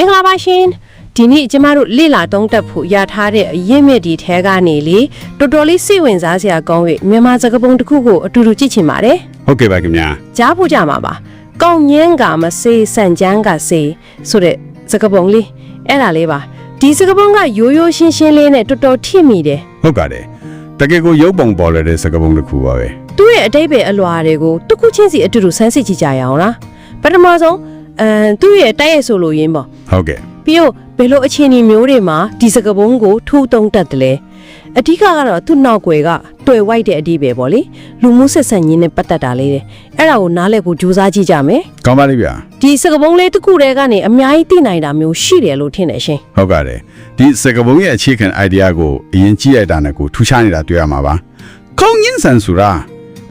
မင်္ဂလာပါရှင်ဒီနေ့ကျမတို့လေ့လာတုံးတက်ဖို့ရထားတဲ့အရင့်မြစ်ဒီထဲကနေလေတော်တော်လေးစိတ်ဝင်စားစရာကောင်း၍မြန်မာစကားပုံတစ်ခုကိုအတူတူကြည့်ချင်ပါတယ်ဟုတ်ကဲ့ပါခင်ဗျာကြားဖို့ကြမှာပါကောင်းငင်းကမစေးဆန်ချမ်းကစေးဆိုတဲ့စကားပုံလေးအဲ့ဒါလေးပါဒီစကားပုံကရိုးရိုးရှင်းရှင်းလေးနဲ့တော်တော်ထိမိတယ်ဟုတ်ကဲ့တယ်တကယ်ကိုရုပ်ပုံပေါ်လာတဲ့စကားပုံတစ်ခုပါပဲသူ့ရဲ့အတိတ်ပဲအလွာတွေကိုတစ်ခုချင်းစီအတူတူဆန်းစစ်ကြည့်ကြရအောင်လားပထမဆုံး အမ်သူ့ရဲ့တိုက်ရိုက်ဆိုလိုရင်းပေါ့ဟုတ်ကဲ့ပြီးတော့ဘယ်လိုအခြေအနေမျိုးတွေမှာဒီစကပုံးကိုထူတုံးတက်တယ်လဲအဓိကကတော့သူ့နောက်ွယ်ကတွေ့ဝိုက်တဲ့အဓိပဲပေါ့လေလူမှုဆက်ဆံရေးနဲ့ပတ်သက်တာလေးတဲ့အဲ့ဒါကိုနားလည်ဖို့ကြိုးစားကြည့်ကြမယ်ကောင်းပါလိမ့်ဗျာဒီစကပုံးလေးတစ်ခုတည်းကနေအများကြီးသိနိုင်တာမျိုးရှိတယ်လို့ထင်တယ်ရှင်ဟုတ်ကဲ့တယ်ဒီစကားပုံရဲ့အခြေခံ idea ကိုအရင်ကြည့်ရတာနဲ့ကိုထူးခြားနေတာတွေ့ရမှာပါကောင်းငင်းဆန်ဆိုတာ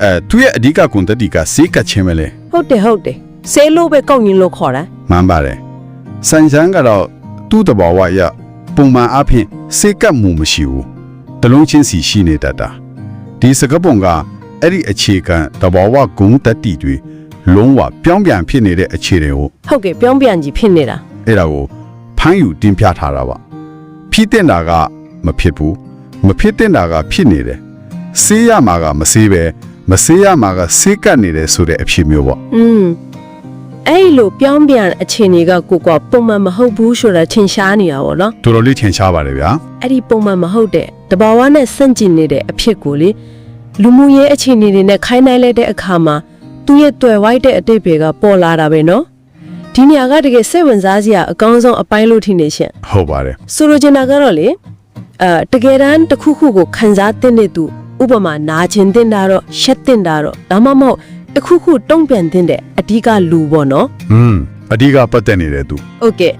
အဲသူရဲ့အဓိကကွန်တက်တီကစေးကတ်ချင်းပဲလေဟုတ်တယ်ဟုတ်တယ် ဆဲလို့ပဲကောက်ရင်လို့ခေါ်တာမှန်ပါတယ်စန်ချန်ကတော့သူ့တဘောဝရပုံမှန်အဖြစ်စေးကတ်မှုမရှိဘူးတလုံးချင်းစီရှိနေတတ်တာဒီစကားပုံကအဲ့ဒီအခြေခံတဘောဝဂုံတက်တီတွေလုံးဝပြောင်းပြန်ဖြစ်နေတဲ့အခြေတွေကိုဟုတ်ကဲ့ပြောင်းပြန်ကြီးဖြစ်နေတာအဲ့ဒါကိုဖမ်းယူတင်ပြထားတာပါဖြစ်တဲ့တာကမဖြစ်ဘူးမဖြစ်တဲ့တာကဖြစ်နေတယ်ဆေးရမှာကမဆေးပဲမဆေးရမှာကဆေးကတ်နေတယ်ဆိုတဲ့အဖြစ်မျိုးပေါ့อืม အဲ့လိုပြောင်းပြန်အခြေအနေကကိုကပုံမှန်မဟုတ်ဘူးဆိုတာထင်ရှားနေတာပေါ့နော်တော်တော်လေးထင်ရှားပါတယ်ဗျာအဲ့ဒီပုံမှန်မဟုတ်တဲ့တဘာဝနဲ့ဆန့်ကျင်နေတဲ့အဖြစ်ကိုလေလူမှုရေးအခြေအနေတွေနဲ့ခိုင်းနိုင်လိုက်တဲ့အခါမှာသူ့ရဲ့တွေ့ဝိုက်တဲ့အတိတ်တွေကပေါ်လာတာပဲနော်ဒီနေရာကတကယ်စိတ်ဝင်စားစရာအကောင်းဆုံးအပိုင်းလို့ထင်နေရှင်ဟုတ်ပါတယ်ဆိုလိုချင်တာကတော့လေအဲတကယ်တမ်းတစ်ခုခုကိုခံစားတဲ့တဲ့သူဥပမာနာကျင်တဲ့တာတော့ရှက်တဲ့တာတော့ဒါမှမဟုတ် တစ်ခုခုတုံ့ပြန်တဲ့အဓိကလူပေါ့နော်อืมအဓိကပတ်သက်နေတဲ့သူဟုတ်ကဲ့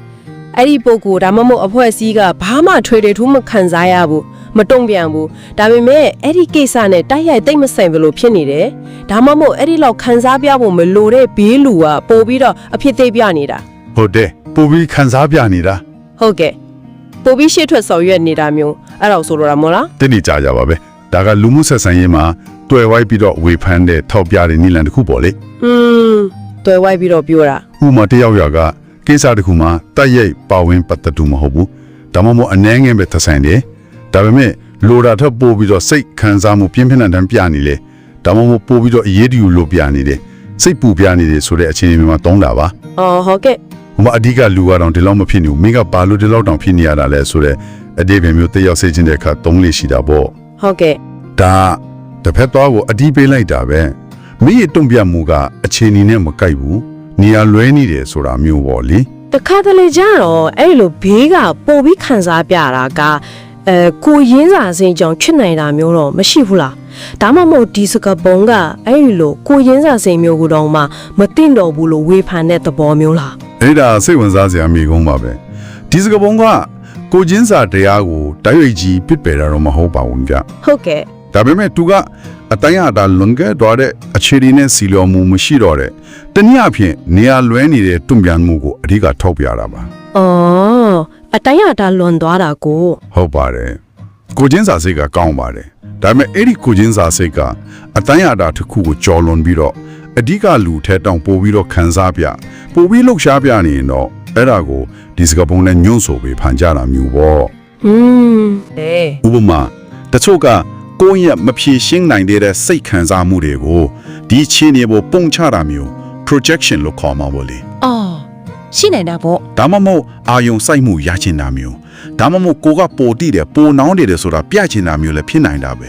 အဲ့ဒီပုံကိုဒါမှမဟုတ်အဖွဲ့အစည်းကဘာမှထွေထွေထူးမခံစားရဘူးမတုံ့ပြန်ဘူးဒါပေမဲ့အဲ့ဒီကိစ္စနဲ့တိုက်ရိုက်တိတ်မဆိုင်ဘလို့ဖြစ်နေတယ်ဒါမှမဟုတ်အဲ့ဒီလောက်ခံစားပြဖို့မလိုတဲ့ဘေးလူကပို့ပြီးတော့အဖြစ်သိပ်ပြနေတာဟုတ်တယ်ပူပြီးခန်းစားပြနေတာဟုတ်ကဲ့ပို့ပြီးရှေ့ထွက်ဆောင်ရွက်နေတာမျိုးအဲ့ဒါကိုဆိုလိုတာမဟုတ်လားတင်းနေကြကြပါပဲ ဒါကလူမှုဆက်ဆံရေးမှာတွေ့ဝိုက်ပြီးတော့ဝေဖန်တဲ့ထောက်ပြတဲ့နိလန်တစ်ခုပေါ့လေอืมတွယ်ဝိုက်ပြီးတော့ပြောတာဥပမာတစ်ယောက်ယောက်ကကိစ္စတစ်ခုမှာတိုက်ရိုက်ပါဝင်ပတ်သက်သူမဟုတ်ဘူးဒါမှမဟုတ်အနှဲငယ်ပဲသက်ဆိုင်တယ်ဒါပေမဲ့လိုတာထပ်ပို့ပြီးတော့စိတ်ခံစားမှုပြင်းပြင်းထန်ထန်ပြနေလေဒါမှမဟုတ်ပို့ပြီးတော့အရေးတူလိုပြနေတယ်စိတ်ပူပြနေတယ်ဆိုတဲ့အခြေအနေမျိုးမှာတုံးတာပါအော်ဟုတ်ကဲ့ဟိုမှာအဓိကလူကတော့ဒီလောက်မဖြစ်နေဘူးမင်းကဘာလို့ဒီလောက်တောင်ဖြစ်နေရတာလဲဆိုတဲ့အတိပ္ပယ်မျိုးတစ်ယောက်စိတ်ချင်းတဲ့အခါတုံးလေးရှိတာပေါ့ ဟုတ်ကဲ့ဒါတစ်ဖက်သွားကိုအတီးပေးလိုက်တာပဲမင်းရဲ့တုံ့ပြမှုကအခြေအနေနဲ့မကိုက်ဘူးနေရာလွဲနေတယ်ဆိုတာမျိုးပေါ့လေတခါတလေကျတော့အဲ့လိုဘေးကပို့ပြီးခံစားပြတာကအဲကိုရင်းစာစိန်ကြောင့်ဖြစ်နိုင်တာမျိုးတော့မရှိဘူးလားဒါမှမဟုတ်ဒီစကပုံကအဲ့ဒီလိုကိုရင်းစာစိန်မျိုးကိုတော့မှမသိတော့ဘူးလို့ဝေဖန်တဲ့သဘောမျိုးလားအဲ့ဒါစိတ်ဝင်စားစရာမိကုန်းပါပဲဒီစကပုံက ကိုချင်းစာတရားကိုတိုက်ရိုက်ကြီးပစ်ပယ်တာတော့မဟုတ်ပါဘူးကြဟုတ်ကဲ့ဒါပေမဲ့သူကအတိုင်းအတာလွန်ခဲ့တော့တဲ့အခြေအနေနဲ့စီလျော်မှုမရှိတော့တဲ့တနည်းအားဖြင့်နေရာလွဲနေတဲ့တုံ့ပြန်မှုကိုအဓိကထောက်ပြတာပါအော်အတိုင်းအတာလွန်သွားတာကိုဟုတ်ပါတယ်ကိုချင်းစာစိတ်ကကောင်းပါတယ်ဒါပေမဲ့အဲ့ဒီကိုချင်းစာစိတ်ကအတိုင်းအတာတစ်ခုကိုကြော်လွန်ပြီးတော့အဓိကလူထဲတောင်ပို့ပြီးတော့ခံစားပြပို့ပြီးလှုပ်ရှားပြနေရင်တော့ အဲ့ဒါကိုဒီစကပုံနဲ့ညွန့်ဆိုပြီးဖန်ကြတာမျိုးပေါ့ อืมเอ ဥပမာတချို့ကကိုယ့်ရဲ့မဖြေရှင်းနိုင်တဲ့စိတ်ခံစားမှုတွေကိုဒီချင်းနေပေါ်ပုံချတာမျိုး projection လို့ခေါ်မှာပေါ့လေ အော်ရှိနိုင်တာပေါ့ ဒါမှမဟုတ်အာယုံစိုက်မှုရချင်တာမျိုးဒါမှမဟုတ်ကိုကပိုတိတယ်ပိုနောင်းတယ်တယ်ဆိုတာပြချင်တာမျိုးလည်းဖြစ်နိုင်တာပဲ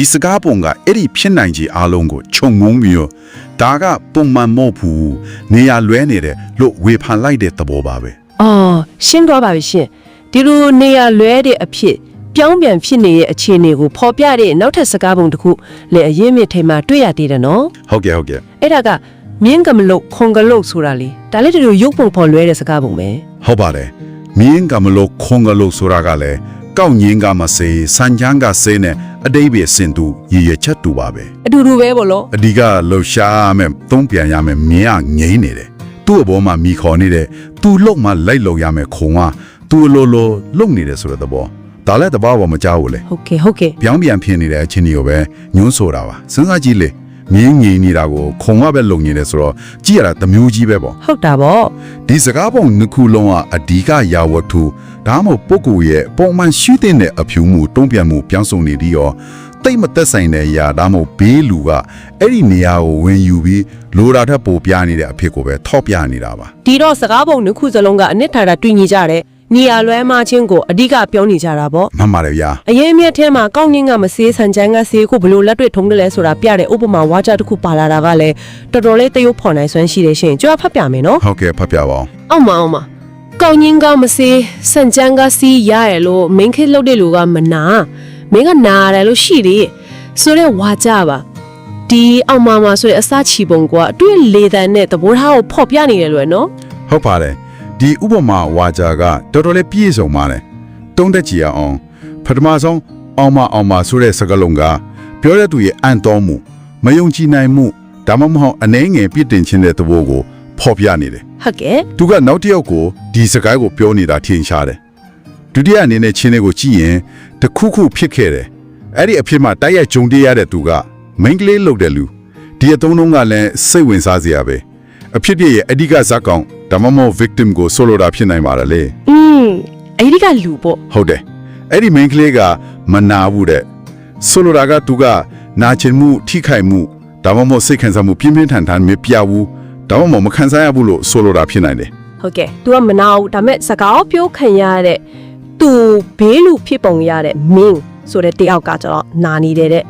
ဒီစကားပုံကအဲ့ဒီဖြစ်နိုင်ခြေအလုံးကိုခြုံငုံပြီးတော့ဒါကပုံမှန်မဟုတ်ဘူးနေရာလွဲနေတယ်လို့ဝေဖန်လိုက်တဲ့သဘောပါပဲအော်ရှင်းသွားပါပြီရှင်ဒီလိုနေရလွဲတဲ့အဖြစ်ပြောင်းပြန်ဖြစ်နေတဲ့အခြေအနေကိုဖော်ပြတဲ့နောက်ထပ်စကားပုံတစ်ခုလည်းအရင်မြစ်ထိန်မှာတွေ့ရသေးတယ်နော်ဟုတ်ကဲ့ဟုတ်ကဲ့အဲ့ဒါကမြင်းကမလို့ခွန်ကလို့ဆိုတာလေဒါလည်းဒီလိုရုပ်ပုံဖော်လွဲတဲ့စကားပုံပဲဟုတ်ပါတယ်မြင်းကမလို့ခုံကလို့ဆိုတာကလည်း ကောက်ငင်းကမစေစံချမ်းကစေနဲ့အတိတ်ပဲစင်သူရည်ရချက်တူပါပဲအတူတူပဲဗောလို့အဓိကလှူရှားမယ်သုံးပြန်ရမယ်မြင်းကငိမ့်နေတယ်သူ့အပေါ်မှာမိခေါ်နေတယ်သူ့လုံမှလိုက်လုံရမယ်ခုံကသူ့အလိုလိုလုံနေတယ်ဆိုတဲ့သဘောဒါလည်းတဘာဝမကြောက်ဘူးလေဟုတ်ကဲ့ဟုတ်ကဲ့ပြောင်းပြန်ဖြစ်နေတဲ့အချင်းတွေကိုပဲညွှန်းဆိုတာပါစဉ်းစားကြည့်လေ ငင်းငင်းနေတာကိုခုံကပဲလုံနေတယ်ဆိုတော့ကြည့်ရတာတစ်မျိုးကြီးပဲပေါ့ဟုတ်တာပေါ့ဒီစကားပုံနှစ်ခုလုံးကအဓိကရာဝတ္ထုဒါမှမဟုတ်ပုဂ္ဂိုလ်ရဲ့ပုံမှန်ရှိတဲ့အဖြူမှုတုံ့ပြန်မှုပြောင်းစုံနေပြီးတော့တိတ်မသက်ဆိုင်တဲ့အရာဒါမှမဟုတ်ဘေးလူကအဲ့ဒီနေရာကိုဝင်ယူပြီးလိုတာထက်ပိုပြနေတဲ့အဖြစ်ကိုပဲထောက်ပြနေတာပါဒီတော့စကားပုံနှစ်ခုစလုံးကအနှစ်ထာတာတွေ့ညီကြတ ယ်နေရာလွဲမချင်းကိုအဓိကပြောနေကြတာပေါ့မှန်ပါတယ်ဗျာအရင်အမြတ်ထဲမှာကောင်းငင်းကမစေးဆန်ချမ်းကစေးကိုဘလို့လက်တွေ့ထုံးတယ်လဲဆိုတာပြတဲ့ဥပမာဝါကြတစ်ခုပါလာတာကလည်းတော်တော်လေးတရုပ်ဖော်နိုင်စွမ်းရှိတယ်ရှင်ကြွားဖတ်ပြမယ်နော်ဟုတ်ကဲ့ဖတ်ပြပါအောင်အောက်မှာအောက်မှာကောင်းငင်းကမစေးဆန်ချမ်းကစီးရရလို့မင်းခေတ်လုပ်တဲ့လူကမနာမင်းကနာရတယ်လို့ရှိတယ်ဆိုတော့ဝါကြပါဒီအောက်မှာမှာဆိုတဲ့အစချီပုံကအတွေ့လေတန်နဲ့သဘောထားကိုဖော်ပြနေတယ်လို့နော်ဟုတ်ပါတယ် ဒီဥပမာဝါကြကတော်တော်လေးပြည့်စုံပါတယ်တုံးသက်ကြည့်ရအောင်ပထမဆုံးအောင်မအောင်မဆိုတဲ့စကားလုံးကပြောတဲ့သူရဲ့အံ့တော်မှုမယုံကြည်နိုင်မှုဒါမှမဟုတ်အနှဲငယ်ပြစ်တင်ခြင်းတဲ့သဘောကိုဖော်ပြနေတယ်ဟုတ်ကဲ့သူကနောက်တစ်ယောက်ကိုဒီစကားကိုပြောနေတာထင်ရှားတယ်ဒုတိယအနေနဲ့ချင်းလေးကိုကြည့်ရင်တစ်ခုခုဖြစ်ခဲ့တယ်အဲ့ဒီအဖြစ်မှာတိုက်ရိုက်ဂျုံတေးရတဲ့သူကမိန်းကလေးလုပ်တဲ့လူဒီအသုံးလုံးကလည်းစိတ်ဝင်စားစရာပဲအဖြစ်ပြည့်ရဲ့အဓိကဇာတ်ကောင် ဒါမှမဟုတ် victim ကိုဆိုလိုတာဖြစ်နိုင်ပါတယ်လေอืมအဲ့ဒီကလူပေါ့ဟုတ်တယ်အဲ့ဒီ main ကလေးကမနာဘူးတဲ့ဆိုလိုတာကသူကနာကျင်မှုထိခိုက်မှုဒါမှမဟုတ်စိတ်ခံစားမှုပြင်းပြင်းထန်ထန်မပြဘူးဒါမှမဟုတ်မခံစားရဘူးလို့ဆိုလိုတာဖြစ်နိုင်တယ်ဟုတ်ကဲ့ तू ကမနာဘူးဒါပေမဲ့စကားပြောခံရတဲ့ तू ဘေးလူဖြစ်ပုံရတဲ့ main ဆိုတဲ့တယောက်ကကျတော့နာနေတယ်တဲ့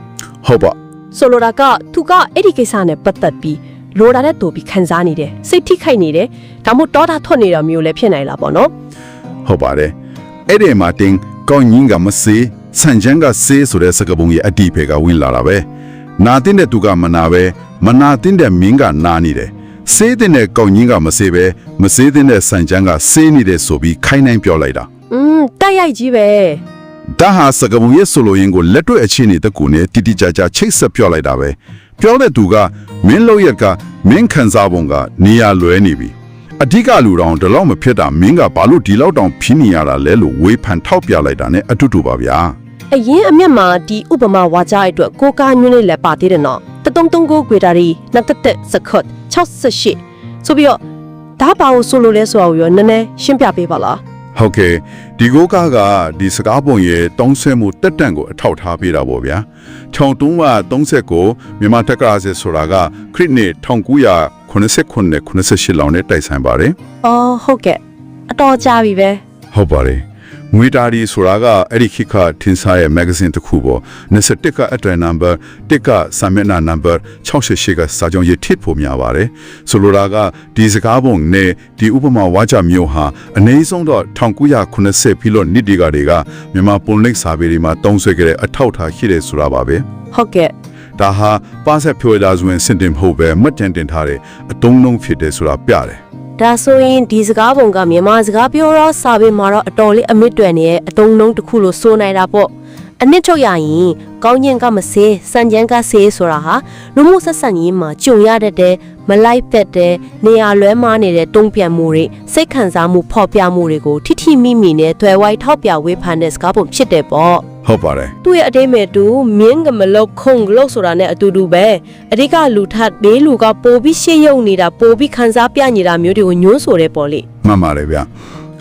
ဟုတ်ပါဆိုလိုတာကသူကအဲ့ဒီကိစ္စနဲ့ပတ်သက်ပြီး လိုတာနဲ့တူပြီးခံစားနေတယ်စိတ်ထိခိုက်နေတယ်ဒါမှမဟုတ်တောတာထွက်နေတာမျိုးလည်းဖြစ်နိုင်လားပေါ့နော်ဟုတ်ပါတယ်အဲ့ဒီမှာတင်ကောင်းငင်းကမစေးဆန်ချန်ကစေးဆိုတဲ့စကားပုံရဲ့အတိဖေကဝင်လာတာပဲနာတင်တဲ့သူကမနာပဲမနာတင်တဲ့မင်းကနာနေတယ်စေးတဲ့ကောင်းငင်းကမစေးပဲမစေးတဲ့ဆန်ချန်ကစေးနေတယ်ဆိုပြီးခိုင်းနိုင်ပြောလိုက်တာอืมတိုက်ရိုက်ကြီးပဲဒါဟာစကားပုံရဲ့ဆိုလိုရင်းကိုလက်တွေ့အခြေအနေတကူနဲ့တိတိကျကျချိတ်ဆက်ပြောလိုက်တာပဲ ပြောတဲ့သူကမင်းလို့ရက်ကမင်းခံစားပုံကနေရလွဲနေပြီအဓိကလူတော်ဒီလောက်မဖြစ်တာမင်းကဘာလို့ဒီလောက်တောင်ဖြစ်နေရတာလဲလို့ဝေဖန်ထောက်ပြလိုက်တာ ਨੇ အတူတူပါဗျာအရင်အမျက်မှာဒီဥပမာဝါကြအတွက်ကိုကားညွှန်းလေးလည်းပါသေးတယ်နော်တတုံတုံကိုဂွေတာရီနှစ်သက်သက်စခွတ်68ဆိုပြီးတော့ဒါပါကိုဆိုလိုလဲဆိုတာကိုရောနည်းနည်းရှင်းပြပေးပါလား ဟုတ်ကဲ့ဒီကိုကားကဒီစကားပုံရဲ့တောင်းဆဲမှုတက်တန့်ကိုအထောက်ထားပေးတာပေါ့ဗျာ1339မြန်မာတက္ကရာစစ်ဆိုတာကခရစ်နှစ်1989 98လောက်နဲ့တိုက်ဆိုင်ပါတယ်အော်ဟုတ်ကဲ့အတော်ကြာပြီပဲဟုတ်ပါတယ် ငွေတာဒီဆိုတာကအဲ့ဒီခိခထင်းစားရဲ့ magazine တစ်ခုပေါ့21ကအတွဲ number 1ကစာမျက်နှာ number 68ကစာကြောင်းရေးထစ်ဖို့များပါတယ်ဆိုလိုတာကဒီစကားပုံနဲ့ဒီဥပမာဝါကြမျိုးဟာအနည်းဆုံးတော့1980ပြီးလို့နှစ်ဒီကတွေကမြန်မာပုံလိပ်စာပေတွေမှာတုံးဆွဲခဲ့တဲ့အထောက်အထားရှိတယ်ဆိုတာပါပဲဟုတ်ကဲ့ဒါဟာပါဆက်ဖြိုဒါဇဝင်စင်တင်မဟုတ်ပဲမှတ်တမ်းတင်ထားတဲ့အတုံးလုံးဖြစ်တယ်ဆိုတာပြတယ် ဒါဆိုရင်ဒီစကားပုံကမြန်မာစကားပြောတော့စာပေမှာတော့အတော်လေးအမစ်တွယ်နေရဲ့အတုံးလုံးတစ်ခုလို့ဆိုနိုင်တာပေါ့ အနစ်ချုပ်ရရင်ကောင်းညင်ကမစေးစံကြမ်းကစေးဆိုတာဟာလူမှုဆက်ဆံရေးမှာကြုံရတတ်တဲ့မလိုက်သက်တဲ့နေရာလွဲမားနေတဲ့တုံ့ပြန်မှုတွေစိတ်ခံစားမှုဖော်ပြမှုတွေကိုထိထိမိမိနဲ့သွယ်ဝိုက်ထောက်ပြဝေဖန်တဲ့စကားပုံဖြစ်တယ်ပေါ့ဟုတ်ပါတယ်သူ့ရဲ့အတိတ်မဲ့တူမြင်းကမလုတ်ခုံကလုတ်ဆိုတာနဲ့အတူတူပဲအဓိကလူထပ်ဘေးလူကပိုပြီးရှေ့ရုပ်နေတာပိုပြီးခန်းစားပြနေတာမျိုးတွေကိုညွှန်းဆိုတယ်ပေါ့လေမှန်ပါတယ်ဗျ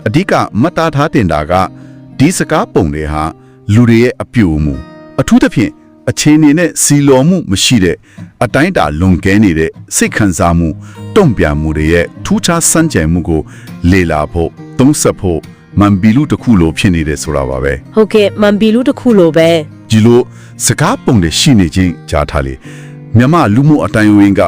အဓိကမတ်တာထားတင်တာကဒီစကားပုံတွေဟာ လူတွေရဲ့အပြူမှုအထူးသဖြင့်အခြေအနေနဲ့စီလော်မှုမရှိတဲ့အတိုင်းအတာလွန်ကဲနေတဲ့စိတ်ခံစားမှုတုံ့ပြန်မှုတွေရဲ့ထူးခြားစံကြံမှုကိုလေ့လာဖို့သုံးဆက်ဖို့မန်ဘီလူတစ်ခုလိုဖြစ်နေတယ်ဆိုတာပါပဲဟုတ်ကဲ့မန်ဘီလူတစ်ခုလိုပဲဒီလိုစကားပုံတွေရှိနေခြင်းကြားထားလေမြမလူမှုအတိုင်းအဝင်းက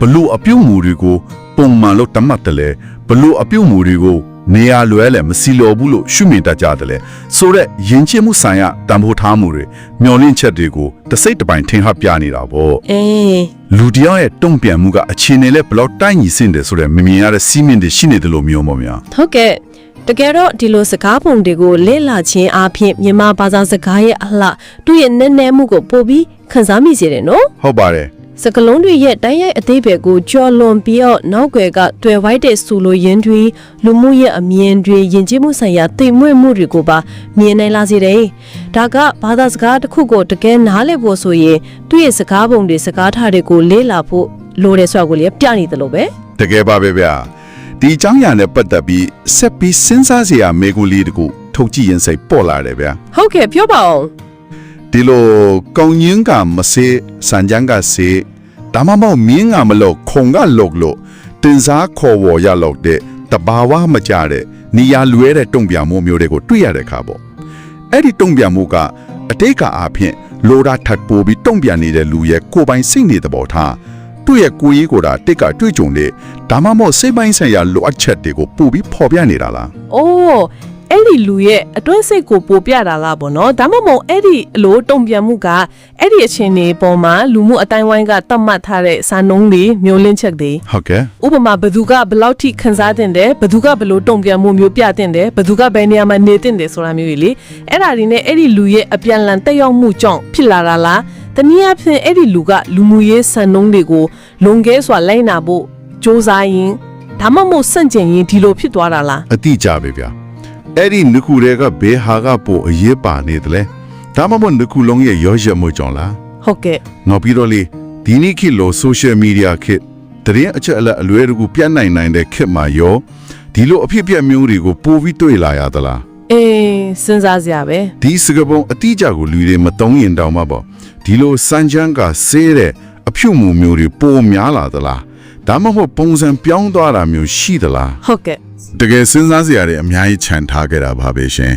ဘလို့အပြုတ်မှုတွေကိုပုံမှန်လို့တတ်မှတ်တယ်လေဘလို့အပြုတ်မှုတွေကို နေရာလွဲလဲမစီလော်ဘူးလို့ရှုမြင်တတ်ကြတယ်လေဆိုတော့ယဉ်ကျေးမှုဆိုင်ရာတန်ဖိုးထားမှုတွေမျောလင့်ချက်တွေကိုတစ်စိတ်တစ်ပိုင်းထင်ဟပ်ပြနေတာပေါ့အေးလူတယောက်ရဲ့တုံ့ပြန်မှုကအခြေအနေနဲ့ဘလို့တိုက်ညီစင်တယ်ဆိုတော့မမြင်ရတဲ့စီးမင်းတွေရှိနေတယ်လို့မျိုးပေါ့များဟုတ်ကဲ့တကယ်တော့ဒီလိုစကားပုံတွေကိုလေ့လာခြင်းအပြင်မြန်မာဘာသာစကားရဲ့အလှသူ့ရဲ့နည်းနည်းမှုကိုပိုပြီးခန်းစားမိစေတယ်နော်ဟုတ်ပါတယ် စကလုံးတွေရဲ့တိုင်းရိုက်အသေးပဲကိုကြော်လွန်ပြီးတော့နောက်ွယ်ကတွေ့ဝိုက်တဲ့ဆိုလိုရင်းတွေလူမှုရဲ့အမြင်တွေယဉ်ကျေးမှုဆိုင်ရာသိမ်မွေ့မှုတွေကိုပါမြင်နိုင်လာစေတယ်။ဒါကဘာသာစကားတစ်ခုကိုတကယ်နားလည်ဖို့ဆိုရင်သူ့ရဲ့စကားပုံတွေစကားထားတွေကိုလေ့လာဖို့လိုတယ်ဆိုတာကိုလည်းပြနေတယ်လို့ပဲတကယ်ပါပဲဗျာဒီအကြောင်းအရာနဲ့ပတ်သက်ပြီးဆက်ပြီးစဉ်းစားစရာမေးခွန်းလေးတခုထုတ်ကြည့်ရင်စိတ်ပေါ်လာတယ်ဗျာ။ဟုတ်ကဲ့ပြောပါအောင် ဒီလိုကောင်းရင်ကမစေစံကြံကစေဒါမှမဟုတ်မင်းကမလို့ခုံကလုတ်လို့တင်စားခေါ်ဝေါ်ရလို့တဲ့တဘာဝမကြတဲ့နေရာလွဲတဲ့တုံ့ပြန်မှုမျိုးတွေကိုတွေ့ရတဲ့ခါပေါ့အဲ့ဒီတုံ့ပြန်မှုကအတိတ်ကအားဖြင့်လိုတာထပ်ပိုးပြီးတုံ့ပြန်နေတဲ့လူရဲ့ကိုယ်ပိုင်စိတ်နေတဲ့ပေါ်ထားသူ့ရဲ့ကိုယ်ရေးကိုယ်တာတိတ်ကတွေ့ကြုံတဲ့ဒါမှမဟုတ်စိတ်ပိုင်းဆိုင်ရာလိုအပ်ချက်တွေကိုပို့ပြီးပေါ်ပြနေတာလား။အိုး အဲ့ဒီလူရဲ့အတွင်းစိတ်ကိုပိုပြတာလားပေါ့နော်။ဒါမှမဟုတ်အဲ့ဒီအလိုတုံ့ပြန်မှုကအဲ့ဒီအခြေအနေပေါ်မှာလူမှုအတိုင်းဝိုင်းကတတ်မှတ်ထားတဲ့စာနှုံးတွေမျိုးလင်းချက်တွေဟုတ်ကဲ့ဥပမာဘသူကဘယ်လောက်ထိခန်းစားတင်တယ်ဘသူကဘယ်လိုတုံ့ပြန်မှုမျိုးပြတင်တယ်ဘသူကဘယ်နေရာမှာနေတင်တယ်ဆိုတာမျိုးကြီးလေအဲ့ဒါဒီနဲ့အဲ့ဒီလူရဲ့အပြန်လန်တက်ရောက်မှုကြောင့်ဖြစ်လာတာလားတနည်းအားဖြင့်အဲ့ဒီလူကလူမှုရေးစံနှုန်းတွေကိုလွန်ကဲစွာလိုက်နာဖို့စ조사ရင်ဒါမှမဟုတ်စန့်ကျင်ရင်ဒီလိုဖြစ်သွားတာလားအတိအကျပဲဗျာ အဲ့ဒီနှစ်ခုတည်းကဘယ်ဟာကပိုအရေးပါနေတယ်လဲဒါမှမဟုတ်နှစ်ခုလုံးရဲ့ရောရက်မှုကြောင့်လားဟုတ်ကဲ့ငေါပြီးတော့လေဒီနေ့ခေတ်လို့ social media ခေတ်တရင်အချက်အလက်အလွဲတကူပြန့်နိုင်နိုင်တဲ့ခေတ်မှာရောဒီလိုအဖြစ်အပျက်မျိုးတွေကိုပိုပြီးတွေ့လာရသလားအေးစဉ်းစားစရာပဲဒီစကပုံအတိအကျကိုလူတွေမတုံးရင်တောင်မှပေါ့ဒီလိုစမ်းချမ်းကဆေးတဲ့အဖြူမှုမျိုးတွေပိုများလာသလား ဒါမှမဟုတ်ပုံစံပြောင်းသွားတာမျိုးရှိသလားဟုတ်ကဲ့တကယ်စဉ်းစားစရာတွေအများကြီးခြံထားခဲ့တာပါပဲရှင်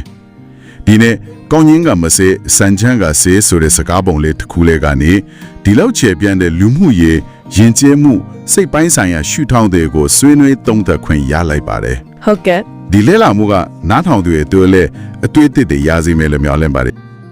ဒီနေ့ကောင်းကြီးကမစေစံချမ်းကစေဆိုတဲ့စကားပုံလေးတစ်ခုလေးကနေဒီလောက်ချေပြန့်တဲ့လူမှုရေးယဉ်ကျေးမှုစိတ်ပိုင်းဆိုင်ရာရှုထောင့်တွေကိုဆွေးနွေးသုံးသပ်ခွင့်ရလိုက်ပါတယ်ဟုတ်ကဲ့ဒီလဲလာမှုကနားထောင်သူရဲ့အတွေ့အလဲအတွေ့အသစ်တွေရစေမယ်လို့မျှော်လင့်ပါတယ်